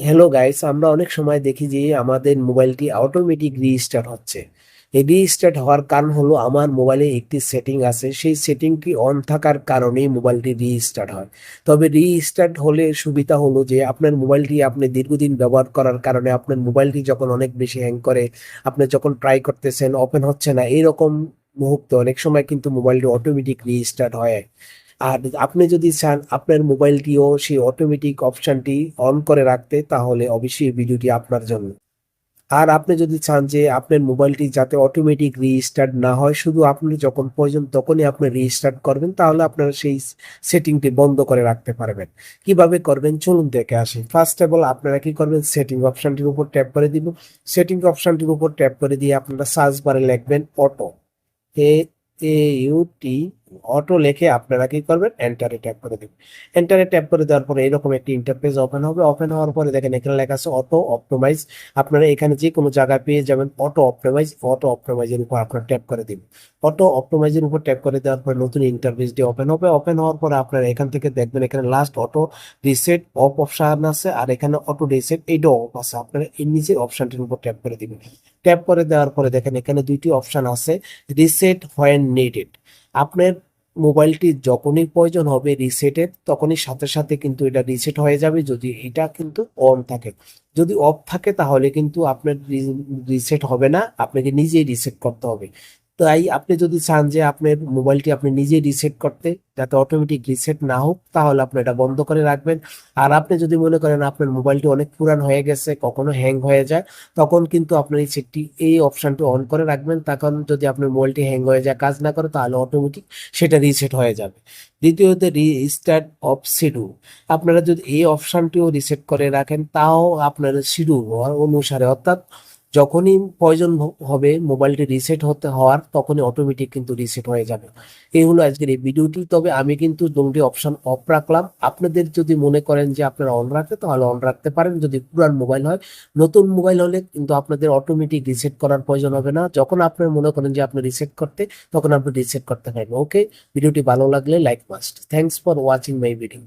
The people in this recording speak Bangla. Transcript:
হ্যালো গাইস আমরা অনেক সময় দেখি যে আমাদের মোবাইলটি অটোমেটিক রিস্টার্ট হচ্ছে। এই রিস্টার্ট হওয়ার কারণ হলো আমার মোবাইলে একটি সেটিং আছে। সেই সেটিংটি অন থাকার কারণেই মোবাইলটি রিস্টার্ট হয়। তবে রিস্টার্ট হলে সুবিধা হলো যে আপনার মোবাইলটি আপনি দীর্ঘদিন ব্যবহার করার কারণে আপনার মোবাইলটি যখন অনেক বেশি হ্যাং করে, আপনি যখন ট্রাই করতেছেন ওপেন হচ্ছে না, এরকম মুহূর্তে অনেক সময় কিন্তু মোবাইলটি অটোমেটিক রিস্টার্ট হয়। আর আপনি যদি চান আপনার মোবাইলটিও সেই অটোমেটিক অপশানটি অন করে রাখতে, তাহলে অবশ্যই ভিডিওটি আপনার জন্য। আর আপনি যদি চান যে আপনার মোবাইলটি যাতে অটোমেটিক রিস্টার্ট না হয়, শুধু আপনি যখন প্রয়োজন তখনই আপনি রিস্টার্ট করবেন, তাহলে আপনারা সেই সেটিংটি বন্ধ করে রাখতে পারবেন। কীভাবে করবেন? চলুন দেখে আসি। ফার্স্ট অফ অল আপনারা কি করবেন? সেটিং অপশানটির উপর ট্যাপ করে দিব সেটিং অপশানটির উপর ট্যাপ করে দিয়ে আপনারা সার্চ বারে লিখবেন auto A U T auto লেখে আপনারা কি করবেন? এন্টারে ট্যাপ করে দিবেন। এন্টারে ট্যাপ করে দেওয়ার পরে এরকম একটি ইন্টারফেস ওপেন হবে। ওপেন হওয়ার পরে দেখেন এখানে লেখা আছে অটো অপটোমাইজ আপনারা এখানে যে কোনো জায়গায় পেয়ে যাবেন অটো অপটোমাইজ অটো অপটোমাইজের উপর আপনারা ট্যাপ করে দিবেন। অটো অপটোমাইজের উপর ট্যাপ করে দেওয়ার পরে নতুন ইন্টারফেসটি ওপেন হবে। ওপেন হওয়ার পরে আপনারা এখান থেকে দেখবেন এখানে last auto reset off option আছে আর এখানে অটো রিসেট এইটাও অফ আছে। আপনারা এই নিচের অপশনটির উপর ট্যাপ করে দিবেন। ট্যাপ করে দেওয়ার পরে দেখেন এখানে দুইটি অপশন আছে। রিসেট হোয়েন নিডেড আপনার মোবাইলটি যখনই প্রয়োজন হবে রিসেটের তখনই সাথে সাথে কিন্তু এটা রিসেট হয়ে যাবে। যদি এটা কিন্তু অন থাকে। যদি অফ থাকে, তাহলে কিন্তু আপনার রিসেট হবে না। আপনাকে নিজেই রিসেট করতে হবে। তাই আপনি যদি চান যে আপনার মোবাইলটি আপনি নিজে রিসেট করতে, যাতে অটোমেটিক রিসেট না হোক, তাহলে আপনি এটা বন্ধ করে রাখবেন। আর আপনি যদি মনে করেন আপনার মোবাইলটি অনেক পুরান হয়ে গেছে, কখনো হ্যাং হয়ে যায়, তখন কিন্তু আপনার এই সেটটি এই অপশনটি অন করে রাখবেন। তখন যদি আপনার মোবাইলটি হ্যাং হয়ে যায়, কাজ না করে, তাহলে অটোমেটিক সেটা রিসেট হয়ে যাবে। দ্বিতীয়ত রিস্টার্ট অফ শিডিউল আপনারা যদি এই অপশনটিও রিসেট করে রাখেন, তাও আপনার শিডিউল অনুসারে, অর্থাৎ যখনই প্রয়োজন হবে মোবাইলটি রিসেট হতে হওয়ার, তখনই অটোমেটিক কিন্তু রিসেট হয়ে যাবে। এই হলো আজকের এই ভিডিওটি। তবে আমি কিন্তু দুটি অপশন অফ রাখলাম। আপনাদের যদি মনে করেন যে আপনারা অন রাখতে, তাহলে অন রাখতে পারেন। যদি পুরান মোবাইল হয়, নতুন মোবাইল হলে কিন্তু আপনাদের অটোমেটিক রিসেট করার প্রয়োজন হবে না। যখন আপনার মনে করেন যে আপনি রিসেট করতে, তখন আপনি রিসেট করতে পারবেন ওকে ভিডিওটি ভালো লাগলে like must thanks for watching my video